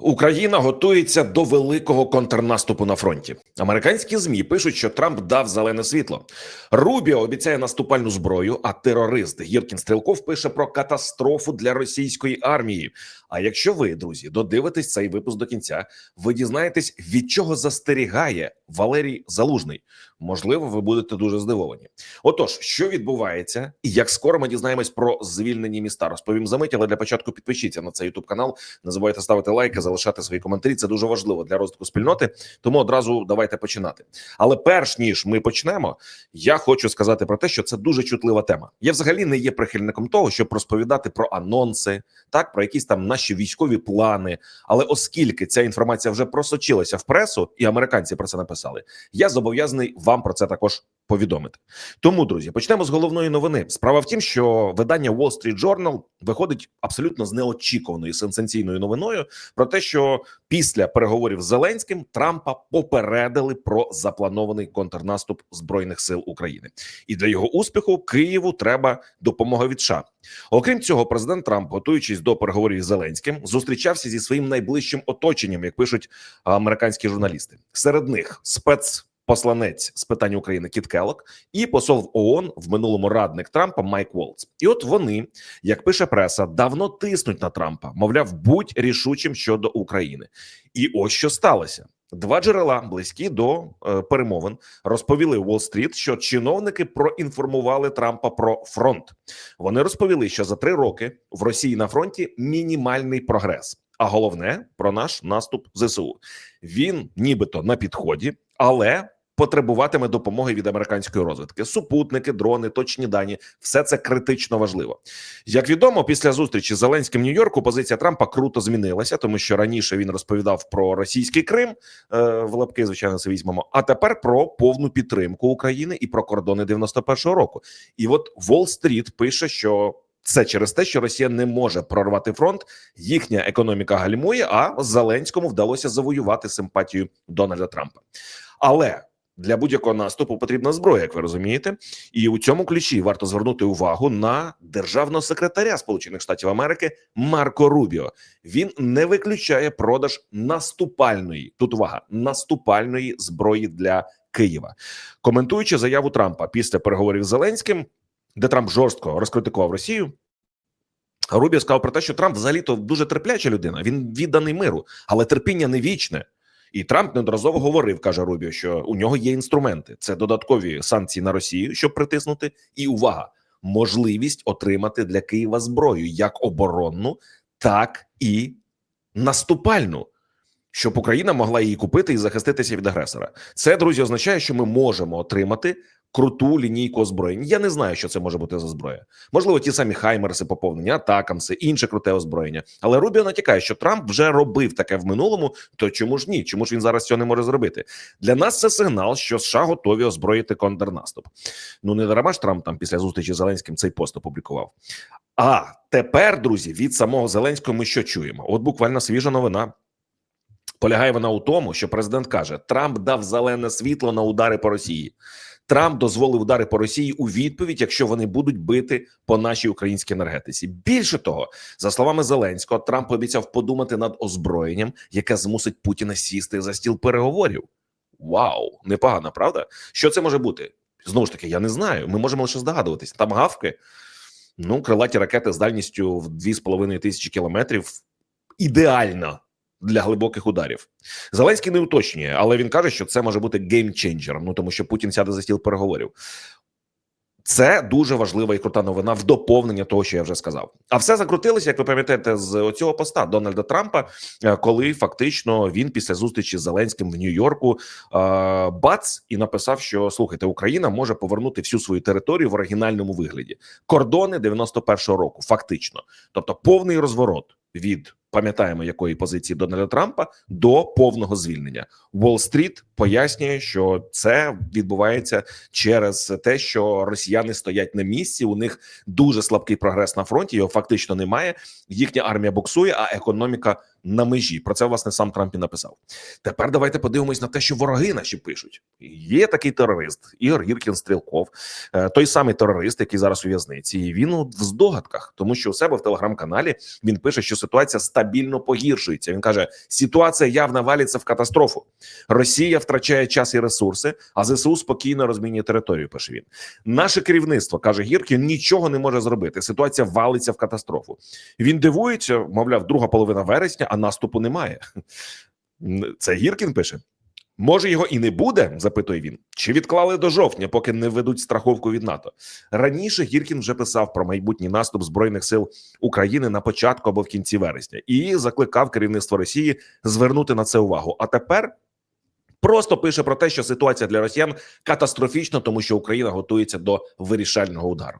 Україна готується до великого контрнаступу на фронті. Американські змі пишуть, що Трамп дав зелене світло. Рубіо обіцяє наступальну зброю. А терорист Гіркін Стрілков пише про катастрофу для російської армії. А якщо ви, друзі, додивитесь цей випуск до кінця, ви дізнаєтесь, від чого застерігає Валерій Залужний. Можливо, ви будете дуже здивовані. Отож, що відбувається, і як скоро ми дізнаємось про звільнені міста, розповім за мить, але для початку підпишіться на цей ютуб канал. Не забувайте ставити лайки, залишати свої коментарі. Це дуже важливо для розвитку спільноти. Тому одразу давайте починати. Але перш ніж ми почнемо, я хочу сказати про те, що це дуже чутлива тема. Я взагалі не є прихильником того, щоб розповідати про анонси, так про якісь там наші військові плани. Але оскільки ця інформація вже просочилася в пресу, і американці про це написали, я зобов'язаний вам про це також повідомити. Тому, друзі, почнемо з головної новини. Справа в тім, що видання Wall Street Journal виходить абсолютно з неочікуваною сенсаційною новиною про те, що після переговорів з Зеленським Трампа попередили про запланований контрнаступ збройних сил України, і для його успіху Києву треба допомога від США. Окрім цього, президент Трамп, готуючись до переговорів з Зеленським, зустрічався зі своїм найближчим оточенням, як пишуть американські журналісти. Серед них спец. Посланець з питань України Кіт Келлок і посол в ООН в минулому радник Трампа Майк Волц. І от вони, як пише преса, давно тиснуть на Трампа, мовляв, будь рішучим щодо України. І ось що сталося. Два джерела близькі до е, перемовин розповіли Уолл-стріт, що чиновники проінформували Трампа про фронт. Вони розповіли, що за три роки в Росії на фронті мінімальний прогрес. А головне про наш наступ зсу. Він нібито на підході, але потребуватиме допомоги від американської розвідки. Супутники, дрони, точні дані все це критично важливо. Як відомо, після зустрічі з Зеленським в Нью-Йорку позиція Трампа круто змінилася, тому що раніше він розповідав про російський Крим е, в лапки, звичайно, це візьмемо. А тепер про повну підтримку України і про кордони 91-го року. І от Wall Street пише, що. Це через те, що Росія не може прорвати фронт, їхня економіка гальмує. А Зеленському вдалося завоювати симпатію Дональда Трампа. Але для будь-якого наступу потрібна зброя, як ви розумієте, і у цьому ключі варто звернути увагу на державного секретаря Сполучених Штатів Америки Марко Рубіо. Він не виключає продаж наступальної тут увага наступальної зброї для Києва, коментуючи заяву Трампа після переговорів з Зеленським де Трамп жорстко розкритикував Росію. Рубіо сказав про те, що Трамп взагалі-то дуже терпляча людина. Він відданий миру, але терпіння не вічне. І Трамп неодноразово говорив, каже Рубіо, що у нього є інструменти. Це додаткові санкції на Росію, щоб притиснути. І увага, можливість отримати для Києва зброю як оборонну, так і наступальну. Щоб Україна могла її купити і захиститися від агресора, це друзі означає, що ми можемо отримати круту лінійку озброєнь. Я не знаю, що це може бути за зброя. Можливо, ті самі Хаймерси поповнення, атакамси, інше круте озброєння. Але Рубіо натякає, що Трамп вже робив таке в минулому. То чому ж ні? Чому ж він зараз цього не може зробити? Для нас це сигнал, що США готові озброїти контрнаступ. Ну не дарма ж Трамп там після зустрічі з Зеленським цей пост опублікував. А тепер, друзі, від самого Зеленського ми що чуємо? От буквально свіжа новина. Полягає вона у тому, що президент каже: Трамп дав зелене світло на удари по Росії. Трамп дозволив удари по Росії у відповідь, якщо вони будуть бити по нашій українській енергетиці. Більше того, за словами Зеленського, Трамп обіцяв подумати над озброєнням, яке змусить Путіна сісти за стіл переговорів. Вау, непогано, правда? Що це може бути? Знову ж таки, я не знаю. Ми можемо лише здогадуватись. Там гавки, ну крилаті ракети з дальністю в 2,5 тисячі кілометрів. Ідеально для глибоких ударів. Зеленський не уточнює, але він каже, що це може бути геймченджером, ну тому що Путін сяде за стіл переговорів. Це дуже важлива і крута новина в доповнення того, що я вже сказав. А все закрутилося, як ви пам'ятаєте, з оцього поста Дональда Трампа, коли фактично він після зустрічі з Зеленським в Нью-Йорку бац і написав, що слухайте, Україна може повернути всю свою територію в оригінальному вигляді. Кордони 91-го року, фактично, тобто повний розворот від пам'ятаємо якої позиції Дональда Трампа до повного звільнення. Уолл-стріт пояснює, що це відбувається через те, що росіяни стоять на місці. У них дуже слабкий прогрес на фронті. Його фактично немає. Їхня армія буксує, а економіка на межі. Про це власне сам Трамп і написав. Тепер давайте подивимось на те, що вороги наші пишуть. Є такий терорист Ігор Гіркін Стрілков, той самий терорист, який зараз у в'язниці. Він в здогадках, тому що у себе в телеграм-каналі він пише, що ситуація ста стабільно погіршується. Він каже: ситуація явно валиться в катастрофу. Росія втрачає час і ресурси, а ЗСУ спокійно розмінює територію. Пише він. Наше керівництво каже Гіркін, нічого не може зробити. Ситуація валиться в катастрофу. Він дивується, мовляв, друга половина вересня, а наступу немає. Це Гіркін пише. Може, його і не буде, запитує він. Чи відклали до жовтня, поки не введуть страховку від НАТО? Раніше Гіркін вже писав про майбутній наступ збройних сил України на початку або в кінці вересня і закликав керівництво Росії звернути на це увагу. А тепер просто пише про те, що ситуація для росіян катастрофічна, тому що Україна готується до вирішального удару.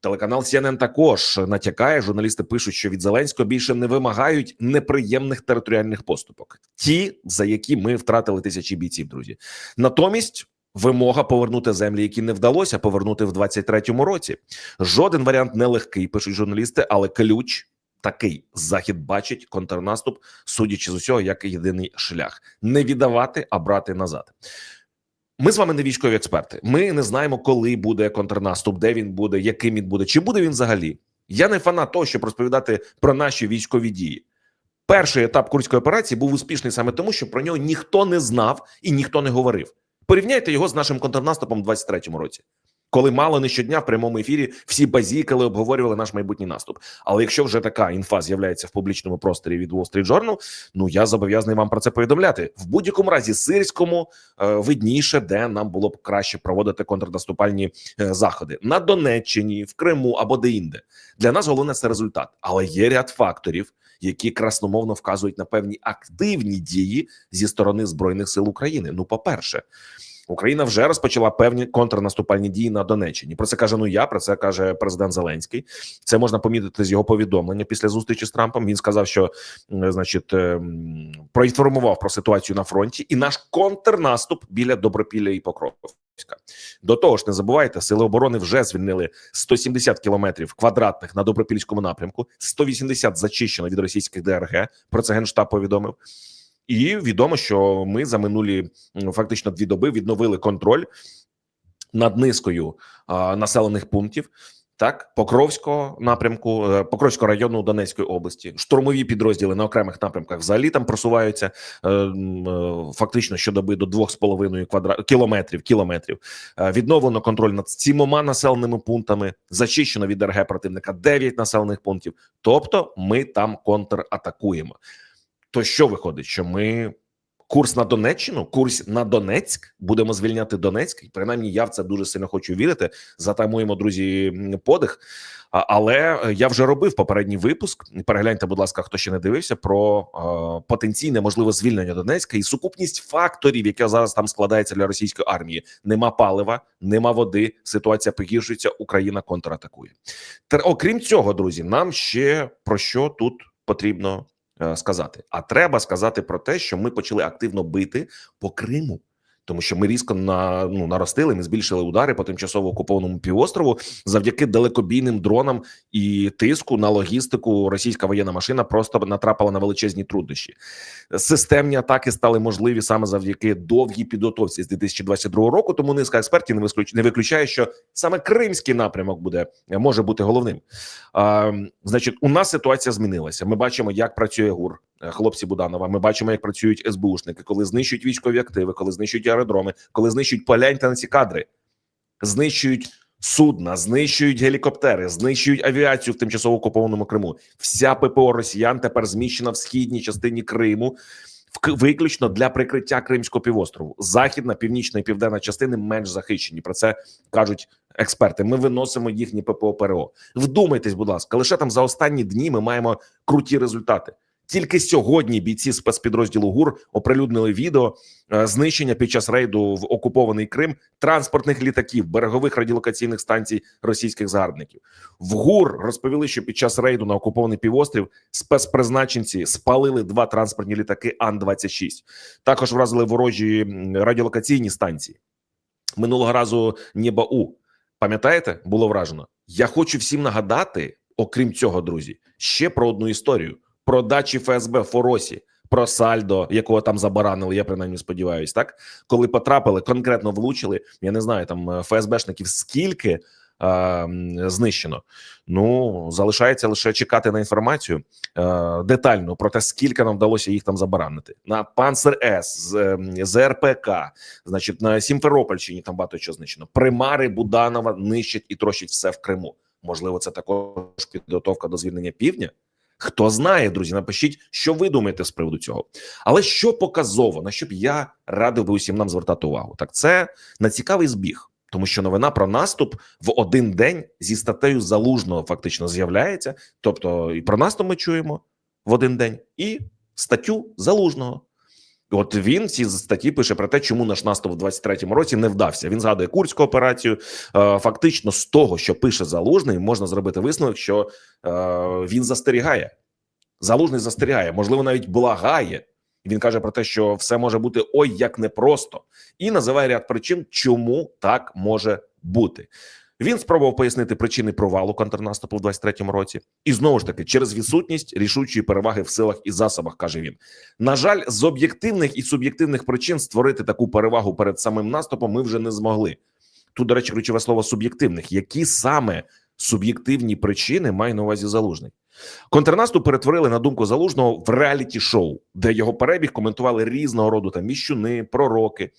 Телеканал CNN також натякає. Журналісти пишуть, що від Зеленського більше не вимагають неприємних територіальних поступок, ті, за які ми втратили тисячі бійців. Друзі, натомість. Вимога повернути землі, які не вдалося повернути в 23-му році. Жоден варіант не легкий, пишуть журналісти, але ключ такий: захід бачить контрнаступ, судячи з усього, як єдиний шлях: не віддавати, а брати назад. Ми з вами не військові експерти. Ми не знаємо, коли буде контрнаступ, де він буде, яким він буде, чи буде він взагалі. Я не фанат того, щоб розповідати про наші військові дії. Перший етап курської операції був успішний саме тому, що про нього ніхто не знав і ніхто не говорив. Порівняйте його з нашим контрнаступом у 23-му році, коли мало не щодня в прямому ефірі всі базікали, обговорювали наш майбутній наступ. Але якщо вже така інфа з'являється в публічному просторі від Wall Street Journal, ну я зобов'язаний вам про це повідомляти в будь-якому разі сирському е, видніше, де нам було б краще проводити контрнаступальні е, заходи на Донеччині, в Криму або де-інде. Для нас головне це результат, але є ряд факторів, які красномовно вказують на певні активні дії зі сторони збройних сил України. Ну, по перше. Україна вже розпочала певні контрнаступальні дії на Донеччині. Про це каже ну я про це каже президент Зеленський. Це можна помітити з його повідомлення після зустрічі з Трампом. Він сказав, що значить ем, проінформував про ситуацію на фронті і наш контрнаступ біля Добропілля і Покровська. До того ж, не забувайте, сили оборони вже звільнили 170 кілометрів квадратних на добропільському напрямку. 180 зачищено від російських ДРГ. Про це генштаб повідомив. І відомо, що ми за минулі фактично дві доби відновили контроль над низкою а, населених пунктів. Так, Покровського напрямку, е, Покровського району Донецької області, штурмові підрозділи на окремих напрямках взагалі там просуваються е, е, фактично щодоби до 2,5 квадра... кілометрів. кілометрів. Відновлено контроль над сімома населеними пунктами, зачищено від РГ противника 9 населених пунктів. Тобто, ми там контратакуємо. То що виходить, що ми курс на Донеччину, курс на Донецьк, будемо звільняти Донецьк. І принаймні, я в це дуже сильно хочу вірити. Затамуємо, друзі, подих. Але е, я вже робив попередній випуск. Перегляньте, будь ласка, хто ще не дивився про е, потенційне можливе звільнення Донецька і сукупність факторів, яка зараз там складається для російської армії. Нема палива, нема води. Ситуація погіршується. Україна контратакує. Тр- Окрім цього, друзі, нам ще про що тут потрібно сказати. А треба сказати про те, що ми почали активно бити по Криму. Тому що ми різко на ну наростили, ми збільшили удари по тимчасово окупованому півострову завдяки далекобійним дронам і тиску на логістику. Російська воєнна машина просто натрапила на величезні труднощі. Системні атаки стали можливі саме завдяки довгій підготовці з 2022 року. Тому низка експертів не виключ- не виключає, що саме кримський напрямок буде може бути головним. А, значить, у нас ситуація змінилася. Ми бачимо, як працює ГУР, хлопці Буданова. Ми бачимо, як працюють СБУшники, коли знищують військові активи, коли знищують аеродроми, коли знищують погляньте на ці кадри, знищують судна, знищують гелікоптери, знищують авіацію в тимчасово окупованому Криму. Вся ППО Росіян тепер зміщена в східній частині Криму. Виключно для прикриття Кримського півострову, західна, північна і південна частини менш захищені. Про це кажуть експерти. Ми виносимо їхні ППО ПРО. Вдумайтесь, будь ласка, лише там за останні дні ми маємо круті результати. Тільки сьогодні бійці спецпідрозділу ГУР оприлюднили відео е, знищення під час рейду в окупований Крим транспортних літаків, берегових радіолокаційних станцій російських загарбників. В ГУР розповіли, що під час рейду на окупований півострів спецпризначенці спалили два транспортні літаки Ан-26. Також вразили ворожі радіолокаційні станції. Минулого разу Нєба-У. Пам'ятаєте, було вражено. Я хочу всім нагадати, окрім цього, друзі, ще про одну історію: про дачі ФСБ Форосі, про сальдо, якого там забаранили. Я принаймні сподіваюся, так коли потрапили, конкретно влучили. Я не знаю там е, ФСБшників скільки е, знищено. Ну залишається лише чекати на інформацію е, детальну про те, скільки нам вдалося їх там забаранити на Панцер С з, ем, з РПК, значить на Сімферопольщині там багато чого знищено. Примари Буданова нищать і трощать все в Криму. Можливо, це також підготовка до звільнення півдня. Хто знає, друзі, напишіть, що ви думаєте з приводу цього. Але що показово, на що б я радив би усім нам звертати увагу, так це на цікавий збіг, тому що новина про наступ в один день зі статтею залужного фактично з'являється. Тобто, і про наступ ми чуємо в один день, і статтю залужного. От він в цій статті пише про те, чому наш наступ в 23-му році не вдався. Він згадує курську операцію. Е, Фактично, з того, що пише залужний, можна зробити висновок, що е, він застерігає. Залужний застерігає, можливо, навіть благає. Він каже про те, що все може бути ой як непросто, і називає ряд причин, чому так може бути. Він спробував пояснити причини провалу контрнаступу в 23-му році, і знову ж таки через відсутність рішучої переваги в силах і засобах, каже він. На жаль, з об'єктивних і суб'єктивних причин створити таку перевагу перед самим наступом ми вже не змогли. Тут, до речі, ключове слово суб'єктивних. Які саме суб'єктивні причини має на увазі залужний? Контрнаступ перетворили на думку залужного в реаліті-шоу, де його перебіг коментували різного роду там віщуни, пророки.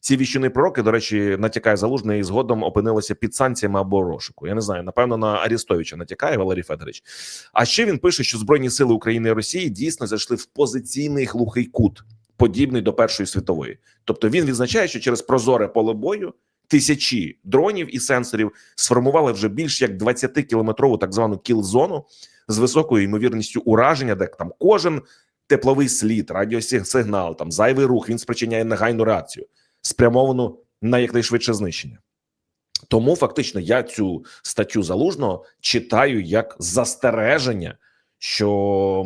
Ці віщуни пророки, до речі, натякає залужний і згодом опинилися під санкціями або розшуку. Я не знаю, напевно, на Арістовича натякає Валерій Федорович. А ще він пише, що збройні сили України і Росії дійсно зайшли в позиційний глухий кут, подібний до Першої світової. Тобто він відзначає, що через прозоре поле бою тисячі дронів і сенсорів сформували вже більш як 20 кілометрову так звану кіл-зону з високою ймовірністю ураження, де там кожен тепловий слід, радіосигнал, там зайвий рух він спричиняє негайну реакцію, спрямовану на якнайшвидше знищення. Тому фактично я цю статтю залужного читаю як застереження, що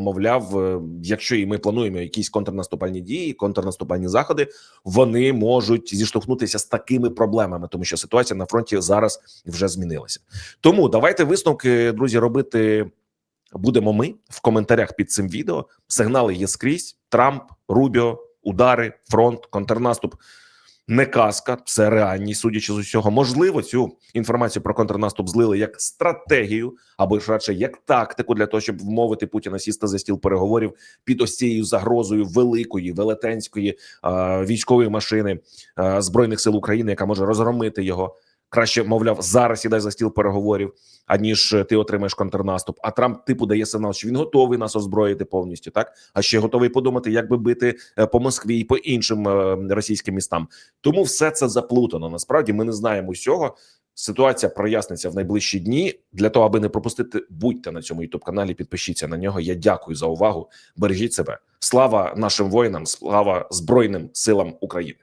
мовляв, е, якщо і ми плануємо якісь контрнаступальні дії, контрнаступальні заходи, вони можуть зіштовхнутися з такими проблемами, тому що ситуація на фронті зараз вже змінилася. Тому давайте висновки, друзі, робити будемо ми в коментарях під цим відео. Сигнали є скрізь: Трамп, Рубіо, удари, фронт, контрнаступ. Не казка, це реальність, судячи з усього. Можливо, цю інформацію про контрнаступ злили як стратегію, або ж радше як тактику для того, щоб вмовити Путіна сісти за стіл переговорів під ось цією загрозою великої велетенської е, військової машини е, збройних сил України, яка може розгромити його. Краще, мовляв, зараз сідай за стіл переговорів, аніж ти отримаєш контрнаступ. А Трамп типу дає сигнал, що він готовий нас озброїти повністю, так а ще готовий подумати, як би бити е, по Москві і по іншим е, російським містам. Тому все це заплутано. Насправді ми не знаємо усього. Ситуація проясниться в найближчі дні. Для того аби не пропустити, будьте на цьому youtube каналі. Підпишіться на нього. Я дякую за увагу. Бережіть себе. Слава нашим воїнам, слава Збройним силам України.